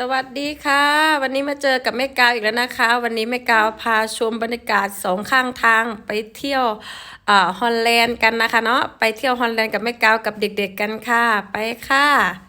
สวัสดีค่ะ วันนี้มาเจอกับแม่กาวอีกแล้วนะคะ วันนี้แม่กาวพาชมบรรยากาศสองข้างทางไปเที่ยวอ่าฮอลแลนด์กันนะคะเนาะไปเที่ยวฮอลแลนด์กับแม่กาวกับเด็กๆกันค่ะ ไปค่ะ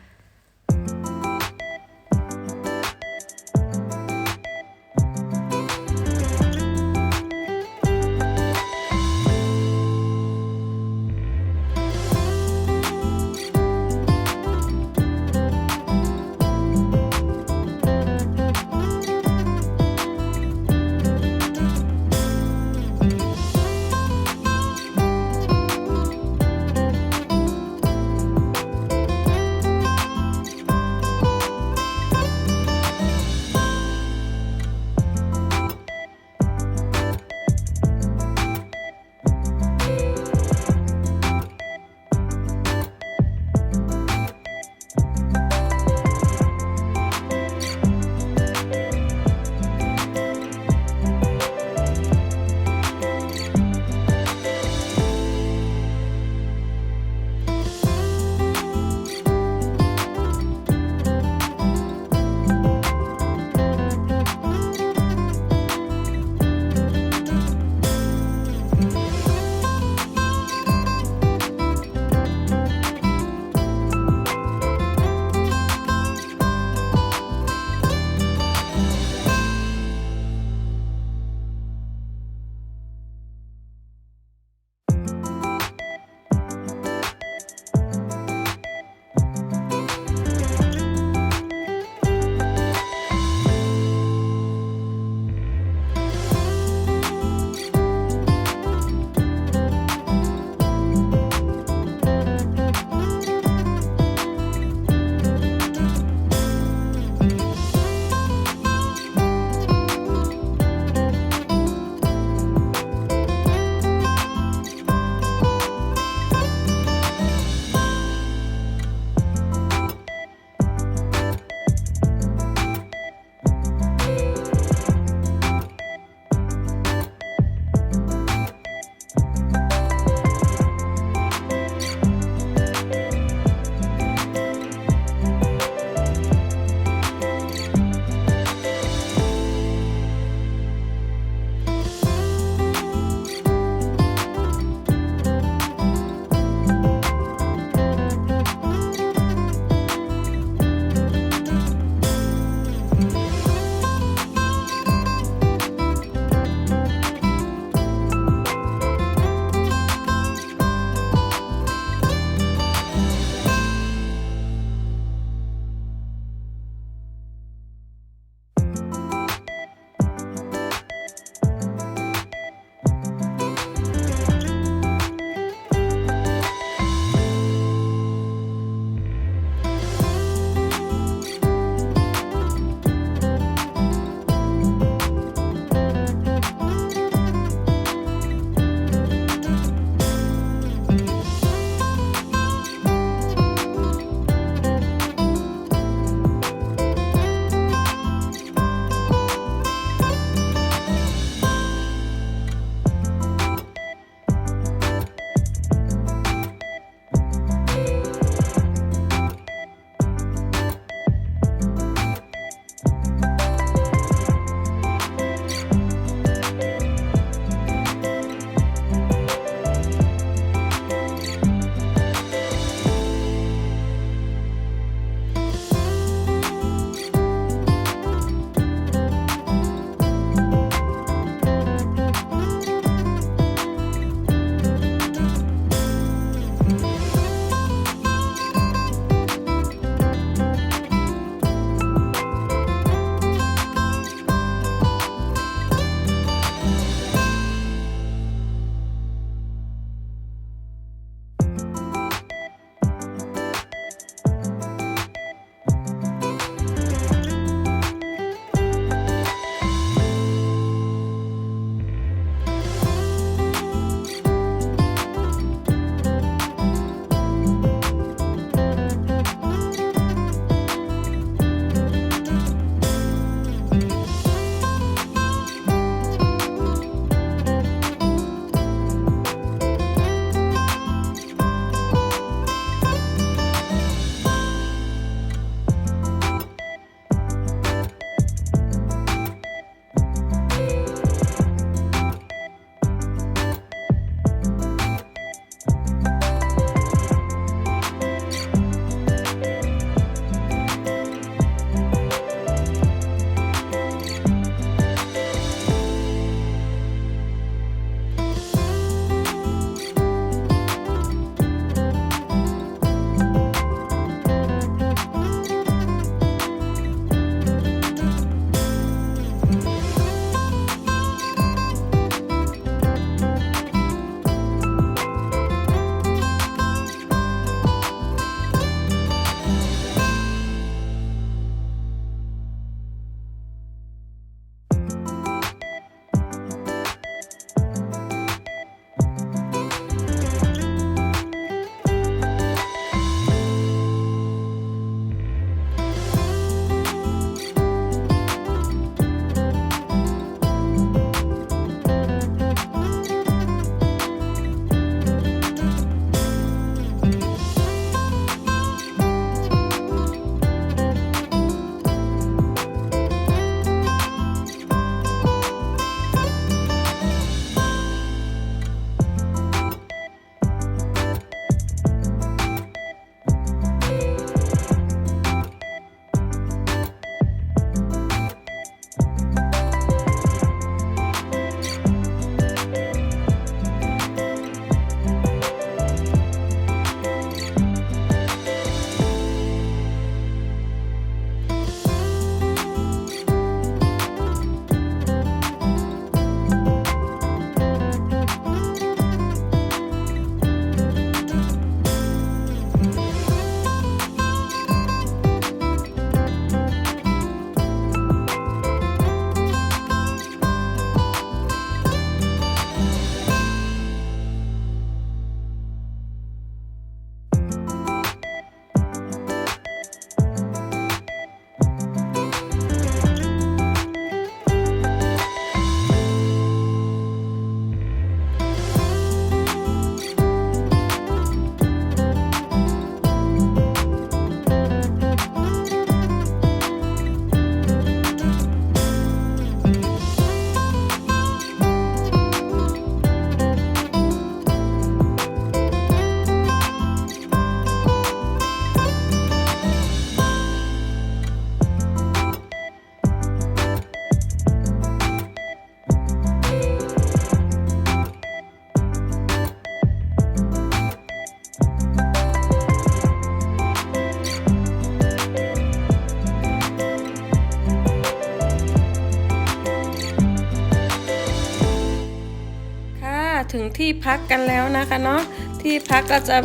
พักกันแล้วนะคะเนาะที่พักก็จะ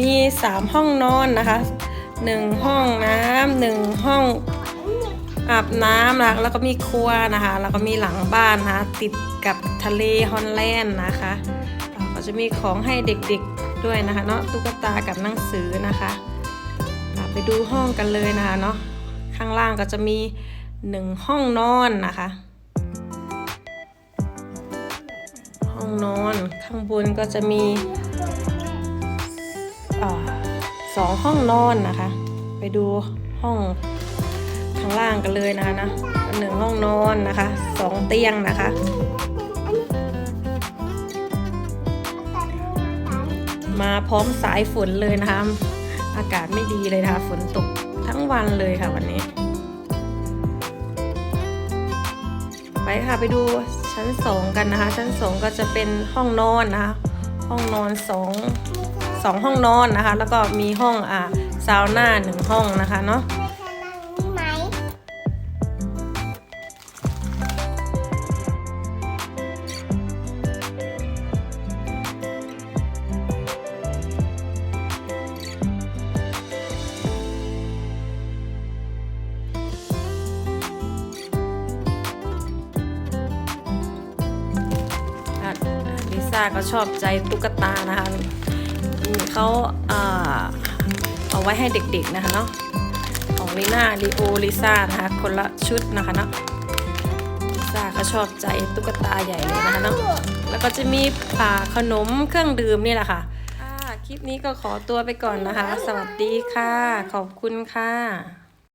มีสามห้องนอนนะคะหนึ่งห้องน้ำหนึ่งห้องอาบน้ำนะคะแล้วก็มีครัวนะคะ แล้วก็มีหลังบ้านนะคะติดกับทะเลฮอลแลนด์นะคะก็จะมีของให้เด็กๆด้วยนะคะเนาะตุ๊กตากับหนังสือนะคะไปดูห้องกันเลยนะคะเนาะข้างล่างก็จะมีหนึ่งห้องนอนนะคะ องนอน ข้างบนก็จะมีอสองห้องนอนนะคะ ไปดูห้องข้างล่างกันเลยนะคะนะหนึ่งห้องนอนนะคะสองเตียงนะคะมาพร้อมสายฝนเลยนะคะ อากาศไม่ดีเลยนะคะ ฝนตกทั้งวันเลยค่ะวันนี้ ไปค่ะไปดูชั้นสองกันนะคะ ชั้นสองก็จะเป็นห้องนอนนะคะห้องนอนสองสองห้องนอนนะคะ แล้วก็มีห้องอ่าซาวน่าหนึ่งห้องนะคะเนาะาก็ชอบใจตุ๊กตานะคะเขาอ่าเอาไว้ให้เด็กๆนะคะเนาะของลีน่าลีโอลิซ่านะคะคนละชุดนะคะเนาะลิซ่าเขาชอบใจตุ๊กตาใหญ่เลยนะคะเนาะแล้วก็จะมีป่าขนมเครื่องดื่มนี่แหละค่ะอ่าคลิปนี้ก็ขอตัวไปก่อนนะคะ สวัสดีค่ะ ขอบคุณค่ะ